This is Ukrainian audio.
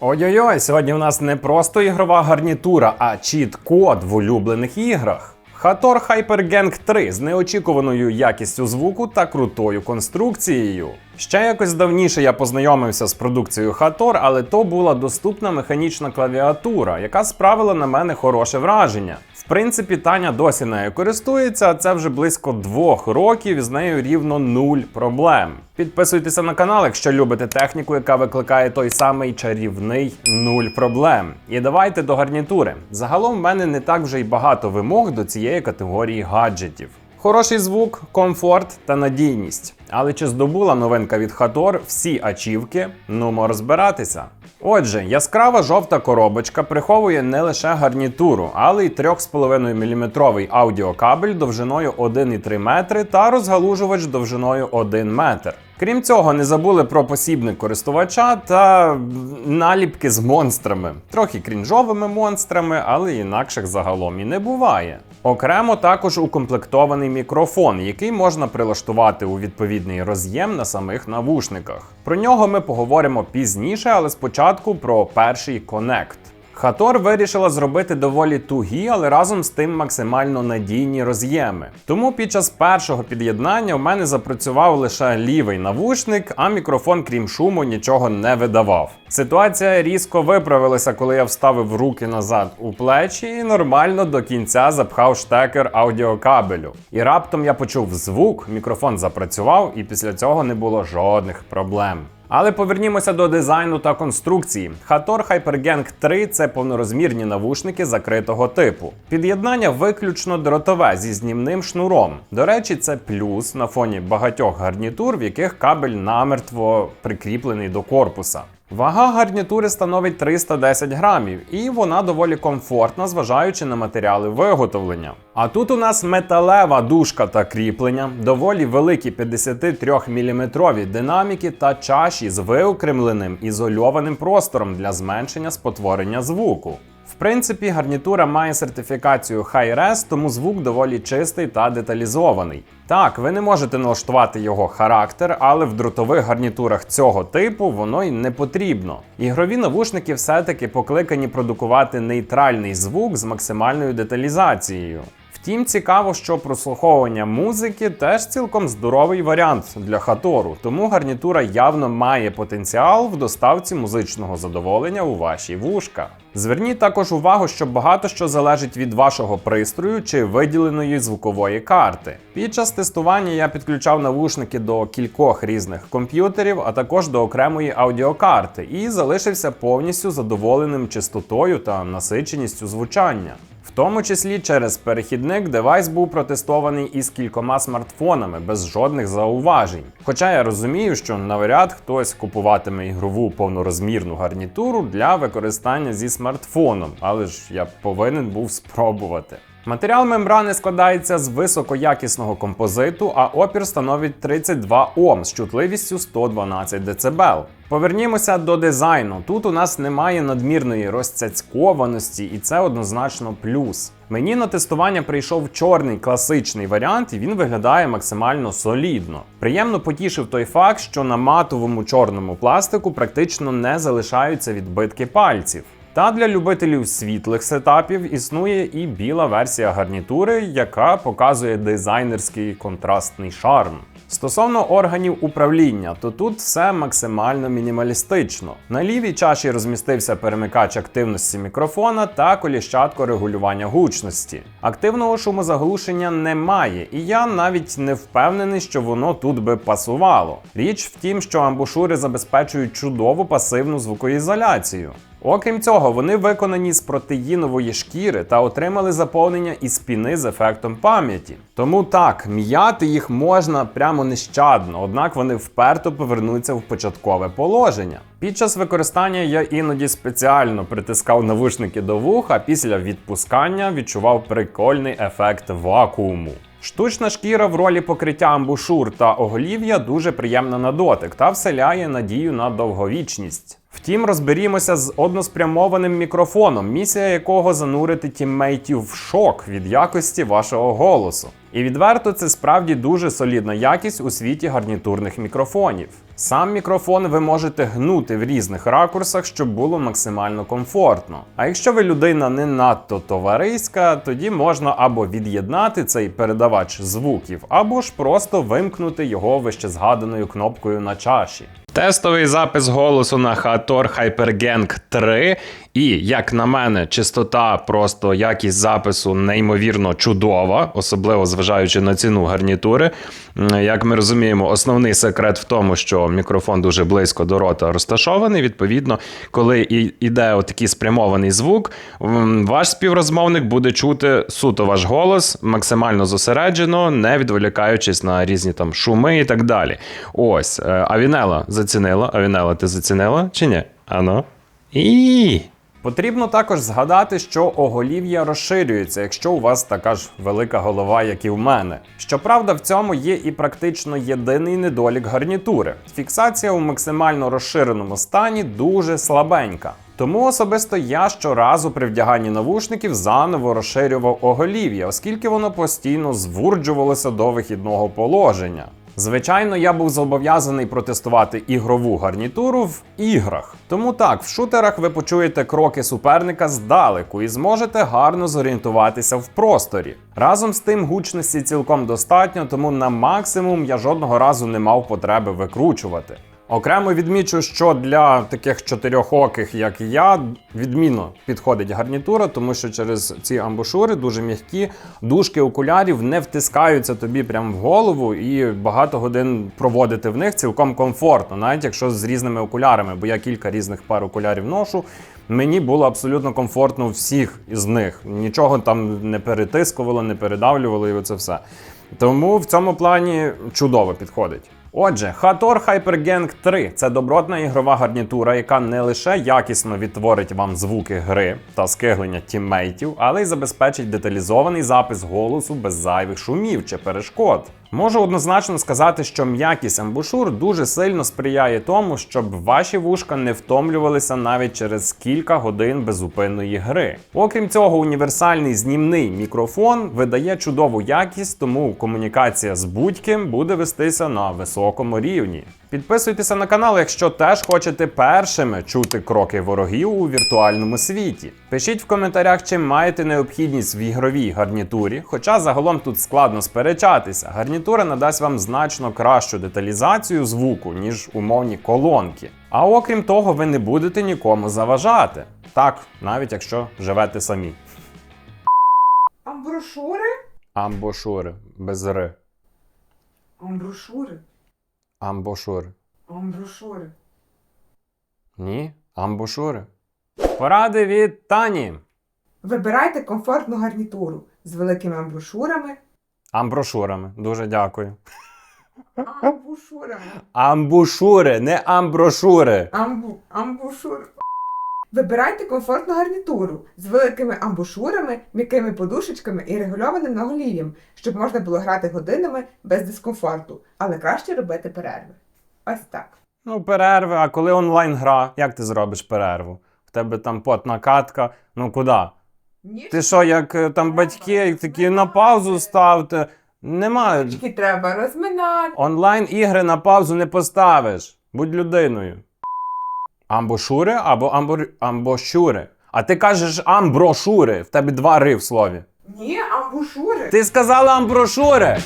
Ой-ой-ой, сьогодні в нас не просто ігрова гарнітура, а чіт-код в улюблених іграх. Хатор HyperGang 3 з неочікуваною якістю звуку та крутою конструкцією. Ще якось давніше я познайомився з продукцією Хатор, але то була доступна механічна клавіатура, яка справила на мене хороше враження. Принципі, Таня досі нею користується, а це вже близько двох років, і з нею рівно нуль проблем. Підписуйтеся на канал, якщо любите техніку, яка викликає той самий чарівний нуль проблем. І давайте до гарнітури. Загалом в мене не так вже й багато вимог до цієї категорії гаджетів. Хороший звук, комфорт та надійність. Але чи здобула новинка від Хатор всі ачівки? Нумо розбиратися. Отже, яскрава жовта коробочка приховує не лише гарнітуру, але й 3,5 мм аудіокабель довжиною 1,3 метри та розгалужувач довжиною 1 метр. Крім цього, не забули про посібник користувача та наліпки з монстрами, трохи крінжовими монстрами, але інакших загалом і не буває. Окремо також укомплектований мікрофон, який можна прилаштувати у відповідний роз'єм на самих навушниках. Про нього ми поговоримо пізніше, але спочатку про перший Connect. Хатор вирішила зробити доволі тугі, але разом з тим максимально надійні роз'єми. Тому під час першого під'єднання в мене запрацював лише лівий навушник, а мікрофон, крім шуму, нічого не видавав. Ситуація різко виправилася, коли я вставив руки назад у плечі і нормально до кінця запхав штекер аудіокабелю. І раптом я почув звук, мікрофон запрацював, і після цього не було жодних проблем. Але повернімося до дизайну та конструкції. Hator HyperGang 3 це повнорозмірні навушники закритого типу. Під'єднання виключно дротове зі знімним шнуром. До речі, це плюс на фоні багатьох гарнітур, в яких кабель намертво прикріплений до корпуса. Вага гарнітури становить 310 грамів, і вона доволі комфортна, зважаючи на матеріали виготовлення. А тут у нас металева дужка та кріплення, доволі великі 53 мм динаміки та чаші з виокремленим ізольованим простором для зменшення спотворення звуку. В принципі, гарнітура має сертифікацію Hi-Res, тому звук доволі чистий та деталізований. Так, ви не можете налаштувати його характер, але в дротових гарнітурах цього типу воно й не потрібно. Ігрові навушники все-таки покликані продукувати нейтральний звук з максимальною деталізацією. Втім, цікаво, що прослуховування музики теж цілком здоровий варіант для хатору, тому гарнітура явно має потенціал в доставці музичного задоволення у ваші вушка. Зверніть також увагу, що багато що залежить від вашого пристрою чи виділеної звукової карти. Під час тестування я підключав навушники до кількох різних комп'ютерів, а також до окремої аудіокарти, і залишився повністю задоволеним чистотою та насиченістю звучання. Тому числі через перехідник девайс був протестований із кількома смартфонами без жодних зауважень. Хоча я розумію, що навряд хтось купуватиме ігрову повнорозмірну гарнітуру для використання зі смартфоном, але ж я повинен був спробувати. Матеріал мембрани складається з високоякісного композиту, а опір становить 32 Ом з чутливістю 112 дБ. Повернімося до дизайну. Тут у нас немає надмірної розцяцькованості, і це однозначно плюс. Мені на тестування прийшов чорний класичний варіант, і він виглядає максимально солідно. Приємно потішив той факт, що на матовому чорному пластику практично не залишаються відбитки пальців. Та для любителів світлих сетапів існує і біла версія гарнітури, яка показує дизайнерський контрастний шарм. Стосовно органів управління, то тут все максимально мінімалістично. На лівій чаші розмістився перемикач активності мікрофона та коліщатко регулювання гучності. Активного шумозаглушення немає, і я навіть не впевнений, що воно тут би пасувало. Річ в тім, що амбушури забезпечують чудову пасивну звукоізоляцію. Окрім цього, вони виконані з протеїнової шкіри та отримали заповнення із піни з ефектом пам'яті. Тому так, м'яти їх можна прямо нещадно, однак вони вперто повернуться в початкове положення. Під час використання я іноді спеціально притискав навушники до вуха, після відпускання відчував прикольний ефект вакууму. Штучна шкіра в ролі покриття амбушур та оголів'я дуже приємна на дотик та вселяє надію на довговічність. Втім, розберімося з односпрямованим мікрофоном, місія якого занурити тіммейтів в шок від якості вашого голосу. І відверто це справді дуже солідна якість у світі гарнітурних мікрофонів. Сам мікрофон ви можете гнути в різних ракурсах, щоб було максимально комфортно. А якщо ви людина не надто товариська, тоді можна або від'єднати цей передавач звуків, або ж просто вимкнути його вищезгаданою кнопкою на чаші. Тестовий запис голосу на Hator HyperGang 3. І, як на мене, чистота, просто якість запису неймовірно чудова, особливо зважаючи на ціну гарнітури. Як ми розуміємо, основний секрет в тому, що мікрофон дуже близько до рота розташований. Відповідно, коли іде отакий спрямований звук, ваш співрозмовник буде чути суто ваш голос, максимально зосереджено, не відволікаючись на різні там шуми і так далі. Ось, е, Авінела зацінила. Авінела, ти зацінила чи ні? Ано. І. Потрібно також згадати, що оголів'я розширюється, якщо у вас така ж велика голова, як і в мене. Щоправда, в цьому є і практично єдиний недолік гарнітури. Фіксація у максимально розширеному стані дуже слабенька. Тому особисто я щоразу при вдяганні навушників заново розширював оголів'я, оскільки воно постійно звурджувалося до вихідного положення. Звичайно, я був зобов'язаний протестувати ігрову гарнітуру в іграх. Тому так, в шутерах ви почуєте кроки суперника здалеку і зможете гарно зорієнтуватися в просторі. Разом з тим, гучності цілком достатньо, тому на максимум я жодного разу не мав потреби викручувати. Окремо відмічу, що для таких чотирьохоких, як я, відмінно підходить гарнітура, тому що через ці амбушури дуже м'які, дужки окулярів не втискаються тобі прямо в голову, і багато годин проводити в них цілком комфортно, навіть якщо з різними окулярами, бо я кілька різних пар окулярів ношу. Мені було абсолютно комфортно всіх із них. Нічого там не перетискувало, не передавлювало і оце все. Тому в цьому плані чудово підходить. Отже, Hator HyperGang 3 це добротна ігрова гарнітура, яка не лише якісно відтворить вам звуки гри та скиглення тіммейтів, але й забезпечить деталізований запис голосу без зайвих шумів чи перешкод. Можу однозначно сказати, що м'якість амбушур дуже сильно сприяє тому, щоб ваші вушка не втомлювалися навіть через кілька годин безупинної гри. Окрім цього, універсальний знімний мікрофон видає чудову якість, тому комунікація з будь-ким буде вестися на високому рівні. Підписуйтеся на канал, якщо теж хочете першими чути кроки ворогів у віртуальному світі. Пишіть в коментарях, чи маєте необхідність в ігровій гарнітурі, хоча загалом тут складно сперечатися. Гарнітура надасть вам значно кращу деталізацію звуку, ніж умовні колонки. А окрім того, ви не будете нікому заважати. Так, навіть якщо живете самі. Амброшури? Амбошури, без ри. Амброшури? Амбошури. Амброшури. Ні, амбушури. Поради від Тані. Вибирайте комфортну гарнітуру з великими амбушурами. Амброшурами. Дуже дякую. Амбушурами. Амбушури, не амброшури. Амбу. Амбушур. Вибирайте комфортну гарнітуру з великими амбушурами, м'якими подушечками і регульованим наголів'ям, щоб можна було грати годинами без дискомфорту, але краще робити перерви. Ось так. Ну, перерви, а коли онлайн гра, як ти зробиш перерву? В тебе там потна катка, ну куди? Ні, Ти що, як е, там батьки такі на паузу ставте? Немає. Ручки треба розминати. Онлайн ігри на паузу не поставиш. Будь людиною. Амбошури або амбор... амбошури. А ти кажеш амброшури. В тебе два ри в слові. Ні, амбушури. Ти сказала амброшури.